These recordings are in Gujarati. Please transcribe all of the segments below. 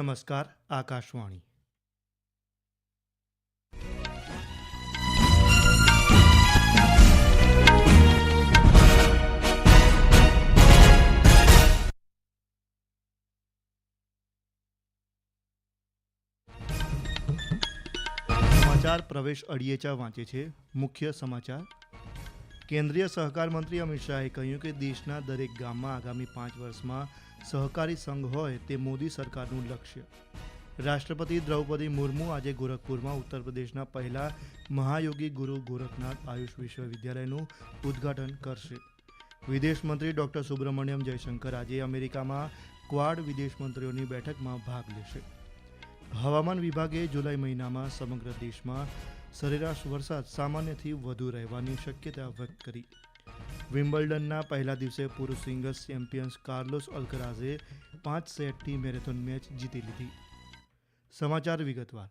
નમસ્કાર, આકાશવાણી. સમાચાર પ્રવેશ અડિયેચા વાંચે છે. મુખ્ય સમાચાર. કેન્દ્રીય સહકાર મંત્રી અમિત શાહે કહ્યું કે દેશના દરેક ગામમાં આગામી પાંચ વર્ષમાં સહકારી સંઘ હોય તે મોદી સરકારનું લક્ષ્ય. રાષ્ટ્રપતિ દ્રૌપદી મુર્મુ આજે ગોરખપુરમાં ઉત્તર પ્રદેશના પહેલા મહાયોગી ગુરુ ગોરખનાથ આયુષ વિશ્વવિદ્યાલયનું ઉદ્ઘાટન કરશે. વિદેશ મંત્રી ડોક્ટર સુબ્રમણ્યમ જયશંકર આજે અમેરિકામાં ક્વાડ વિદેશ મંત્રીઓની બેઠકમાં ભાગ લેશે. હવામાન વિભાગે જુલાઈ મહિનામાં સમગ્ર દેશમાં સરેરાશ વરસાદ સામાન્યથી વધુ રહેવાની શક્યતા વ્યક્ત કરી. વિમ્બલ્ડનના પહેલા દિવસે પુરુષ સિંગલ્સ ચેમ્પિયન્સ કાર્લોસ અલ્કરાઝે પાંચ સેટથી મેરેથોન મેચ જીતી લીધી. સમાચાર વિગતવાર.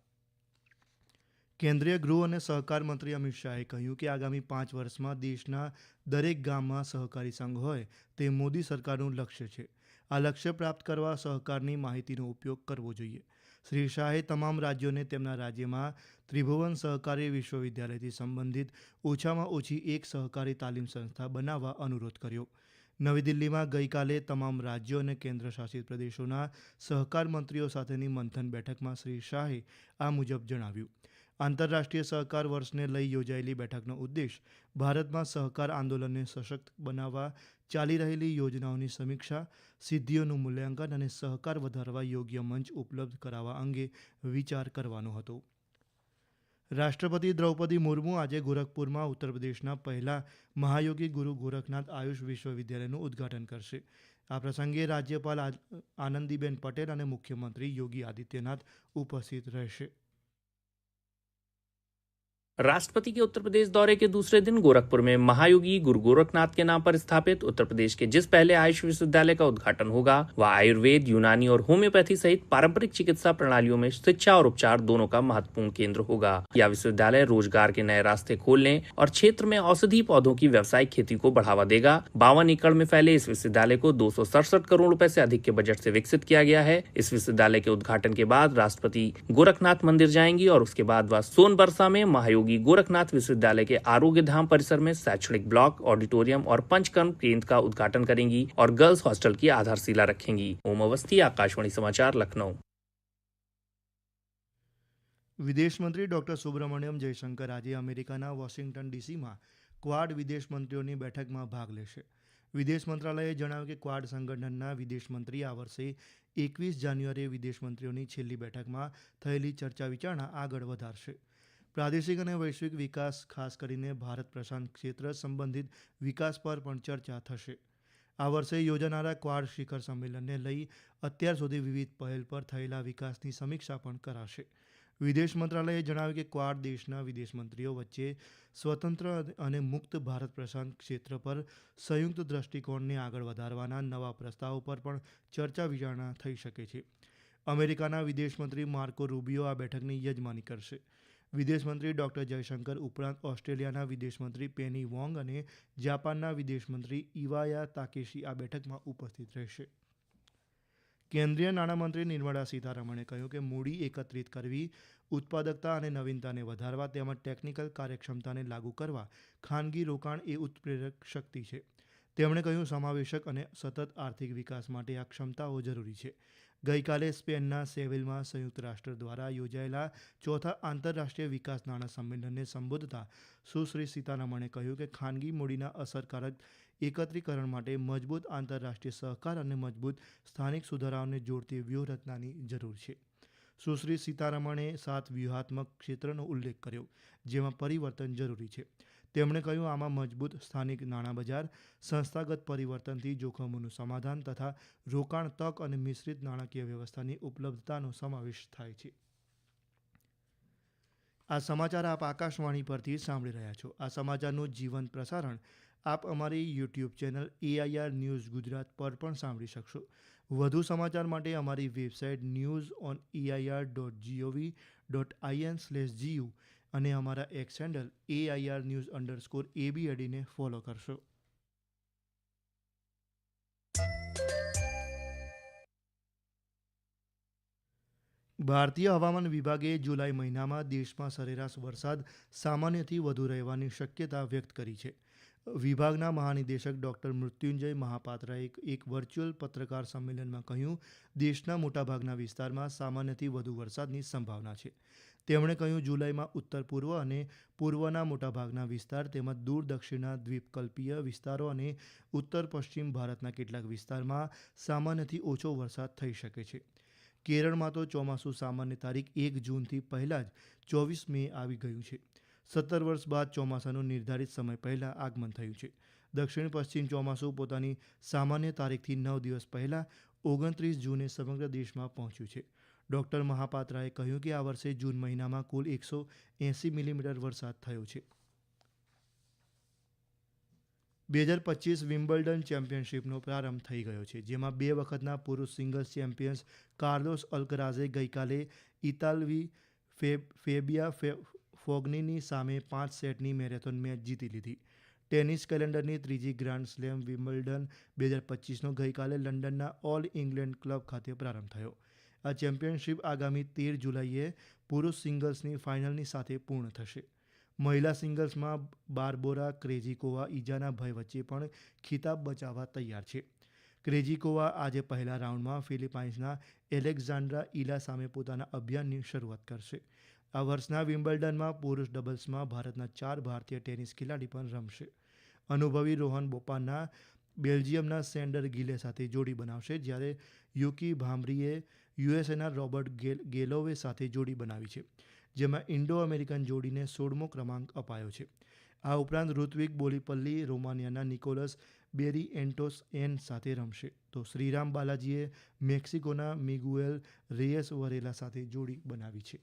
કેન્દ્રીય ગૃહ અને સહકાર મંત્રી અમિત શાહે કહ્યું કે આગામી પાંચ વર્ષમાં દેશના દરેક ગામમાં સહકારી સંઘ હોય તે મોદી સરકારનું લક્ષ્ય છે. આ લક્ષ્ય પ્રાપ્ત કરવા સહકારની માહિતીનો ઉપયોગ કરવો જોઈએ. શ્રી શાહે તમામ રાજ્યોને તેમના રાજ્યમાં ત્રિભુવન સહકારી વિશ્વવિદ્યાલયથી સંબંધિત ઓછામાં ઓછી એક સહકારી તાલીમ સંસ્થા બનાવવા અનુરોધ કર્યો. નવી દિલ્હીમાં ગઈકાલે તમામ રાજ્યો અને કેન્દ્રશાસિત પ્રદેશોના સહકાર મંત્રીઓ સાથેની મંથન બેઠકમાં શ્રી શાહે આ મુજબ જણાવ્યું. આંતરરાષ્ટ્રીય સહકાર વર્ષને લઈ યોજાયેલી બેઠકનો ઉદ્દેશ ભારતમાં સહકાર આંદોલનને સશક્ત બનાવવા, ચાલી રહેલી યોજનાઓની સમીક્ષા, સિદ્ધિઓનું મૂલ્યાંકન અને સહકાર વધારવા યોગ્ય મંચ ઉપલબ્ધ કરાવવા અંગે વિચાર કરવાનો હતો. રાષ્ટ્રપતિ દ્રૌપદી મુર્મુ આજે ગોરખપુરમાં ઉત્તર પ્રદેશના પહેલા મહાયોગી ગુરુ ગોરખનાથ આયુષ વિશ્વવિદ્યાલયનું ઉદ્ઘાટન કરશે. આ પ્રસંગે રાજ્યપાલ આનંદીબેન પટેલ અને મુખ્યમંત્રી યોગી આદિત્યનાથ ઉપસ્થિત રહેશે. राष्ट्रपति के उत्तर प्रदेश दौरे के दूसरे दिन गोरखपुर में महायोगी गुरु गोरखनाथ के नाम पर स्थापित उत्तर प्रदेश के जिस पहले आयुष विश्वविद्यालय का उद्घाटन होगा, वह आयुर्वेद, यूनानी और होम्योपैथी सहित पारंपरिक चिकित्सा प्रणालियों में शिक्षा और उपचार दोनों का महत्वपूर्ण केंद्र होगा। यह विश्वविद्यालय रोज़गार के नए रास्ते खोलने और क्षेत्र में औषधि पौधों की व्यवसायिक खेती को बढ़ावा देगा। बावन एकड़ में फैले इस विश्वविद्यालय को दो सौ सड़सठ करोड़ रूपए ऐसी अधिक के बजट ऐसी विकसित किया गया है। इस विश्वविद्यालय के उद्घाटन के बाद राष्ट्रपति गोरखनाथ मंदिर जाएँगी और उसके बाद वह सोनबरसा में महायोगी योगी गोरखनाथ विश्वविद्यालय के आरोग्य धाम परिसर में शैक्षणिक ब्लॉक ऑडिटोरियम और पंचकर्म केंद्र का उद्घाटन करेंगी और गर्ल्स हॉस्टल की आधारशिला रखेंगी ओम अवस्थी आकाशवाणी समाचार लखनऊ વિદેશ મંત્રી ડોક્ટર સુબ્રમણ્યમ જયશંકર આજે અમેરિકાના વોશિંગ્ટન ડીસીમાં ક્વાડ વિદેશ મંત્રીઓની બેઠકમાં ભાગ લેશે વિદેશ મંત્રાલયે જણાવ્યું કે ક્વાડ સંગઠનના વિદેશ મંત્રી આ વર્ષે એકવીસ જાન્યુઆરીએ વિદેશ મંત્રીઓની છેલ્લી બેઠકમાં થયેલી ચર્ચા વિચારણા આગળ વધારશે પ્રાદેશિક અને વૈશ્વિક વિકાસ, ખાસ કરીને ભારત પ્રશાંત ક્ષેત્ર સંબંધિત વિકાસ પર પણ ચર્ચા થશે. આ વર્ષે યોજાનારા ક્વાડ શિખર સંમેલનને લઈ અત્યાર સુધી વિવિધ પહેલ પર થયેલા વિકાસની સમીક્ષા પણ કરાશે. વિદેશ મંત્રાલયે જણાવ્યું કે ક્વાડ દેશના વિદેશ મંત્રીઓ વચ્ચે સ્વતંત્ર અને મુક્ત ભારત પ્રશાંત ક્ષેત્ર પર સંયુક્ત દ્રષ્ટિકોણને આગળ વધારવાના નવા પ્રસ્તાવો પર પણ ચર્ચા વિચારણા થઈ શકે છે. અમેરિકાના વિદેશ મંત્રી માર્કો રૂબિયો આ બેઠકની યજમાની કરશે. વિદેશ મંત્રી ડોક્ટર જયશંકર ઉપરાંત ઓસ્ટ્રેલિયાના વિદેશમંત્રી પેની વોંગ અને જાપાનના વિદેશમંત્રી ઇવાયા તાકેશી આ બેઠકમાં ઉપસ્થિત રહેશે. કેન્દ્રીય નાણામંત્રી નિર્મળા સીતારમણે કહ્યું કે મૂડી એકત્રિત કરવી, ઉત્પાદકતા અને નવીનતાને વધારવા તેમજ ટેકનિકલ કાર્યક્ષમતાને લાગુ કરવા ખાનગી રોકાણ એ ઉત્પ્રેરક શક્તિ છે. તેમણે કહ્યું, સમાવેશક અને સતત આર્થિક વિકાસ માટે આ ક્ષમતાઓ જરૂરી છે. ગઈકાલે સ્પેનના સેવિલમાં સંયુક્ત રાષ્ટ્ર દ્વારા યોજાયેલા ચોથા આંતરરાષ્ટ્રીય વિકાસ નાણાં સંમેલનને સંબોધતા સુશ્રી સીતારમણે કહ્યું કે ખાનગી મૂડીના અસરકારક એકત્રીકરણ માટે મજબૂત આંતરરાષ્ટ્રીય સહકાર અને મજબૂત સ્થાનિક સુધારાઓને જોડતી વ્યૂહરચનાની જરૂર છે. સુશ્રી સીતારમણે સાત વ્યૂહાત્મક ક્ષેત્રનો ઉલ્લેખ કર્યો, જેમાં પરિવર્તન જરૂરી છે. તેમણે કહ્યું, આમાં મજબૂત સ્થાનિક નાણાં બજાર, સંસ્થાગત પરિવર્તનથી જોખમોનું સમાધાન તથા રોકાણ તક અને મિશ્રિત નાણાકીય વ્યવસ્થાની ઉપલબ્ધતાનો સમાવેશ થાય છે. આ સમાચાર આપ આકાશવાણી પરથી સાંભળી રહ્યા છો. આ સમાચારનું જીવંત પ્રસારણ આપ અમારી YouTube channel AIR news Gujarat પર પણ સાંભળી શકશો. વધુ સમાચાર માટે અમારી website news on AIR dot GOV dot IN slash GU અને અમારા X handle AIR news underscore AB અડીને ફોલો કરશો. ભારતીય હવામાન વિભાગે જુલાઈ મહિનામાં દેશમાં સરેરાશ વરસાદ સામાન્યથી વધુ રહેવાની શક્યતા વ્યક્ત કરી છે. વિભાગના મહાનિદેશક ડૉક્ટર મૃત્યુંજય મહાપાત્રાએ એક વર્ચ્યુઅલ પત્રકાર સંમેલનમાં કહ્યું, દેશના મોટાભાગના વિસ્તારમાં સામાન્યથી વધુ વરસાદની સંભાવના છે. તેમણે કહ્યું, જુલાઈમાં ઉત્તર પૂર્વ અને પૂર્વના મોટાભાગના વિસ્તાર તેમજ દૂર દક્ષિણના દ્વીપકલ્પીય વિસ્તારો અને ઉત્તર પશ્ચિમ ભારતના કેટલાક વિસ્તારમાં સામાન્યથી ઓછો વરસાદ થઈ શકે છે. કેરળમાં તો ચોમાસું સામાન્ય તારીખ એક જૂનથી પહેલાં જ ચોવીસ મે આવી ગયું છે. સત્તર વર્ષ બાદ ચોમાસાનું નિર્ધારિત સમય પહેલાં આગમન થયું છે. દક્ષિણ પશ્ચિમ ચોમાસું પોતાની સામાન્ય તારીખથી નવ દિવસ પહેલાં ઓગણત્રીસ જૂને સમગ્ર દેશમાં પહોંચ્યું છે. ડૉક્ટર મહાપાત્રાએ કહ્યું કે આ વર્ષે જૂન મહિનામાં કુલ એકસો એંસી મિલીમીટર વરસાદ થયો છે. બે હજાર પચીસ વિમ્બલ્ડન ચેમ્પિયનશિપનો પ્રારંભ થઈ ગયો છે, જેમાં બે વખતના પુરુષ સિંગલ્સ ચેમ્પિયન્સ કાર્લોસ અલ્કરાઝે ગઈકાલે ઇતાલવી ફેબ ફેબિયા ફે, ફોગનીની સામે પાંચ સેટની મેરેથોન મેચ જીતી લીધી. ટેનિસ કેલેન્ડરની ત્રીજી ગ્રાન્ડ સ્લેમ વિમ્બલ્ડન બે હજાર પચીસનો ગઈકાલે લંડનના ઓલ ઇંગ્લેન્ડ ક્લબ ખાતે પ્રારંભ થયો. આ ચેમ્પિયનશિપ આગામી તેર જુલાઈએ પુરુષ સિંગલ્સની ફાઇનલની સાથે પૂર્ણ થશે. મહિલા સિંગલ્સમાં બારબોરા, ક્રેઝિકોવા, ઈજાના ભય વચ્ચે પણ ખિતાબ બચાવવા તૈયાર છે. ક્રેઝિકોવા આજે પહેલા રાઉન્ડમાં ફિલિપાઇન્સના એલેક્ઝાન્ડ્રા ઇલા સામે પોતાના અભિયાનની શરૂઆત કરશે. આ વર્ષના વિમ્બલ્ડનમાં પુરુષ ડબલ્સમાં ભારતના ચાર ભારતીય ટેનિસ ખેલાડી પણ રમશે. અનુભવી રોહન બોપાના બેલ્જિયમના સેન્ડર ગિલે સાથે જોડી બનાવશે, જ્યારે યુકી ભામરીએ યુએસએના રોબર્ટ ગેલ, ગેલોવે સાથે જોડી બનાવી છે, જેમાં ઇન્ડો અમેરિકન જોડીને સોળમો ક્રમાંક અપાયો છે. આ ઉપરાંત ઋત્વિક બોલીપલ્લી, રોમાનિયાના નિકોલસ બેરી એન્ટોસ એન સાથે રમશે. તો શ્રીરામ બાલાજીએ મેક્સિકોના મિગુએલ રેયસ વરેલા સાથે જોડી બનાવી છે.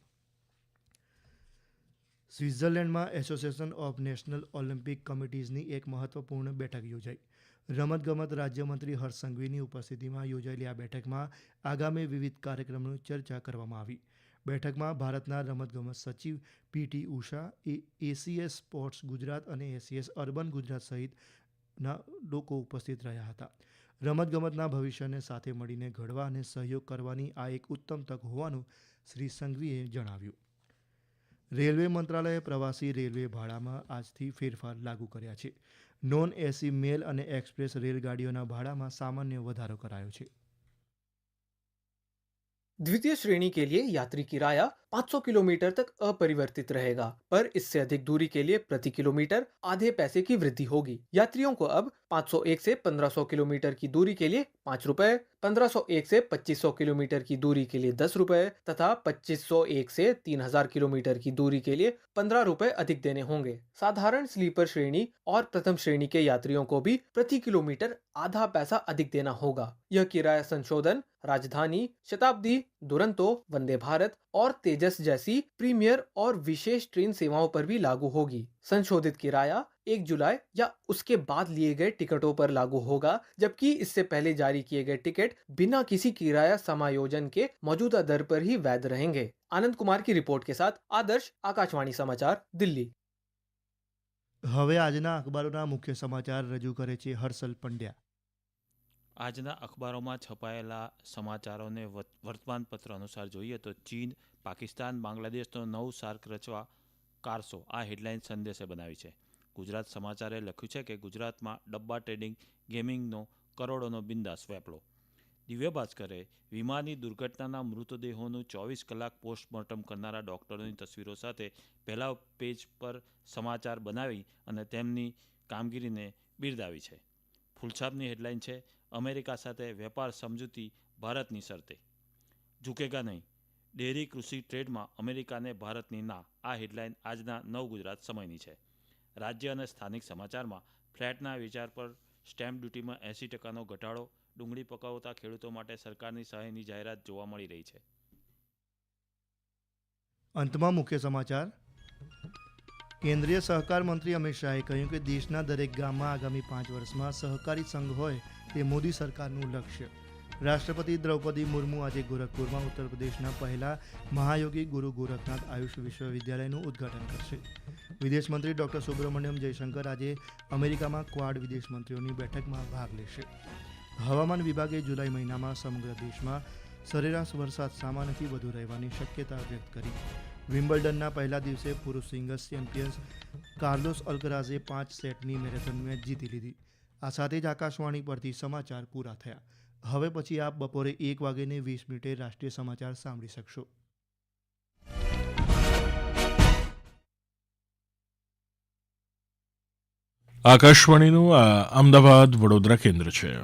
સ્વિટ્ઝરલેન્ડમાં એસોસિએશન ઓફ નેશનલ ઓલિમ્પિક કમિટીઝની એક મહત્વપૂર્ણ બેઠક યોજાઈ. રમતગમત રાજ્યમંત્રી હર્ષ સંઘવીની ઉપસ્થિતિમાં યોજાયેલી આ બેઠકમાં આગામી વિવિધ કાર્યક્રમોની ચર્ચા કરવામાં આવી. બેઠકમાં ભારતના રમતગમત સચિવ પીટી ઉષા, એ એસીએસ સ્પોર્ટ્સ ગુજરાત અને એસીએસ અર્બન ગુજરાત સહિતના લોકો ઉપસ્થિત રહ્યા હતા. રમતગમતના ભવિષ્યને સાથે મળીને ઘડવા અને સહયોગ કરવાની આ એક ઉત્તમ તક હોવાનું શ્રી સંઘવીએ જણાવ્યું. રેલવે મંત્રાલયે પ્રવાસી રેલવે ભાડામાં આજથી ફેરફાર લાગુ કર્યા છે. નોન એસી મેલ અને એક્સપ્રેસ રેલગાડીઓના ભાડામાં સામાન્ય વધારો કરાયો છે द्वितीय श्रेणी के लिए यात्री किराया 500 किलोमीटर तक अपरिवर्तित रहेगा पर इससे अधिक दूरी के लिए प्रति किलोमीटर आधे पैसे की वृद्धि होगी यात्रियों को अब 501 से 1500 किलोमीटर की दूरी के लिए पाँच रुपए 1501 से 2500 किलोमीटर की दूरी के लिए दस रुपए तथा 2501 से 3000 किलोमीटर की दूरी के लिए पंद्रह रुपए अधिक देने होंगे। साधारण स्लीपर श्रेणी और प्रथम श्रेणी के यात्रियों को भी प्रति किलोमीटर आधा पैसा अधिक देना होगा। यह किराया संशोधन, राजधानी, शताब्दी, दुरंतो, वंदे भारत और तेजस जैसी प्रीमियर और विशेष ट्रेन सेवाओं पर भी लागू होगी। संशोधित किराया एक जुलाई या उसके बाद लिए गए टिकटों पर लागू होगा जबकि इससे पहले जारी किए गए टिकट बिना किसी किराया समायोजन के मौजूदा दर पर ही वैध रहेंगे आनंद कुमार की रिपोर्ट के साथ आदर्श आकाशवाणी समाचार दिल्ली હવે આજના અખબારોના મુખ્ય સમાચાર રજૂ કરે છે હર્ષલ પંડ્યા આજના અખબારોમાં છપાયેલા સમાચારોને વત- વર્તમાનપત્ર અનુસાર જોઈએ તો ચીન પાકિસ્તાન બાંગ્લાદેશનો નવ સાર્ક રચવા કારસો આ હેડલાઇન સંદેશે બનાવી છે ગુજરાત સમાચારે લખ્યું છે કે ગુજરાતમાં ડબ્બા ટ્રેડિંગ ગેમિંગનો કરોડોનો બિંદાસ વેપલો. દિવ્ય ભાસ્કરે વિમાની દુર્ઘટનાના મૃતદેહોનું ચોવીસ કલાક પોસ્ટમોર્ટમ કરનારા ડૉક્ટરોની તસવીરો સાથે પહેલા પેજ પર સમાચાર બનાવી અને તેમની કામગીરીને બિરદાવી છે. ફૂલછાપની હેડલાઇન છે, અમેરિકા સાથે વેપાર સમજૂતી ભારતની શરતે. ઝૂકેગા નહીં, ડેરી કૃષિ ટ્રેડમાં અમેરિકાને ભારતની ના. આ હેડલાઇન આજના નવ ગુજરાત સમયની છે. રાજ્ય અને સ્થાનિક સમાચારમાં ફ્લેટના વિચાર પર સ્ટેમ્પ ડ્યુટીમાં એંસી ટકાનો ઘટાડો, ડુંગળી પકવતા ખેડૂતો માટે સરકારની સહાયની જાહેરાત જોવા મળી રહી છે. અંતમાં મુખ્ય સમાચાર. કેન્દ્રીય સહકાર મંત્રી અમિત શાહે કહ્યું કે દેશના દરેક ગામમાં આગામી પાંચ વર્ષમાં સહકારી સંઘ હોય તે મોદી સરકારનું લક્ષ્ય. રાષ્ટ્રપતિ દ્રૌપદી મુર્મુ આજે ગોરખપુરમાં ઉત્તર પ્રદેશના પહેલા મહાયોગી ગુરુ ગોરખનાથ આયુષ વિશ્વવિદ્યાલયનું ઉદ્ઘાટન કરશે. વિદેશ મંત્રી ડૉક્ટર સુબ્રમણ્યમ જયશંકર આજે અમેરિકામાં ક્વાડ વિદેશ મંત્રીઓની બેઠકમાં ભાગ લેશે. હવામાન વિભાગે જુલાઈ મહિનામાં સમગ્ર દેશમાં સરેરાશ વરસાદ સામાન્યથી વધુ રહેવાની શક્યતા વ્યક્ત કરી. વિમ્બલ્ડનના પહેલા દિવસે પુરુષ સિંગલ્સ ચેમ્પિયન્સ કાર્લોસ અલ્કરાઝે પાંચ સેટની મેરેથોન મેચ જીતી લીધી. આ સાથે જ આકાશવાણી પરથી સમાચાર પૂરા થયા. હવે પછી આપ બપોરે એક વાગ્યે વીસ મિનિટે રાષ્ટ્રીય સમાચાર સાંભળી શકશો. આકાશવાણીનું આ અમદાવાદ વડોદરા કેન્દ્ર છે.